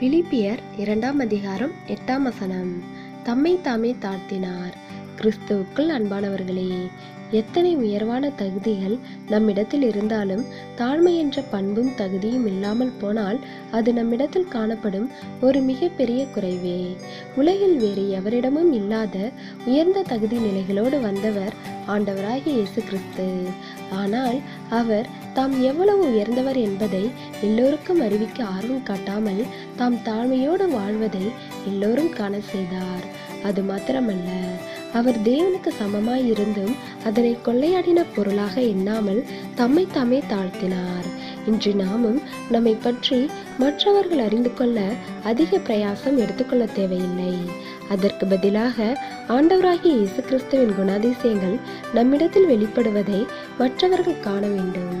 பிலிப்பியர் இரண்டாம் அதிகாரம் எட்டாம் வசனம். தம்மை தாமே தாழ்த்தினார். கிறிஸ்துவுக்குள் அன்பானவர்களே எத்தனை உயர்வான தகுதிகள் நம்மிடத்தில் இருந்தாலும் தாழ்மை என்ற பண்பும் தகுதியும் இல்லாமல் போனால் அது நம்மிடத்தில் காணப்படும் ஒரு மிகப்பெரிய குறைவே. உலகில் வேறு எவரிடமும் இல்லாத உயர்ந்த தகுதி நிலைகளோடு வந்தவர் ஆண்டவராகிய இயேசு கிறிஸ்து ஆனால் அவர் தாம் எவ்வளவு உயர்ந்தவர் என்பதை எல்லோருக்கும் அறிவிக்க ஆர்வம் காட்டாமல் தாம் தாழ்மையோடு வாழ்வதை எல்லோரும் காண செய்தார். அது மாத்திரமல்ல அவர் தேவனுக்கு சமமாய் இருந்தும் அதனை கொள்ளையாடின பொருளாக எண்ணாமல் தம்மை தாமே தாழ்த்தினார். இன்று நாமும் நம்மை பற்றி மற்றவர்கள் அறிந்து கொள்ள அதிக பிரயாசம் எடுத்துக்கொள்ள தேவையில்லை. அதற்கு பதிலாக ஆண்டவராகிய இயேசு கிறிஸ்துவின் குணாதிசயங்கள் நம்மிடத்தில் வெளிப்படுவதை மற்றவர்கள் காண வேண்டும்.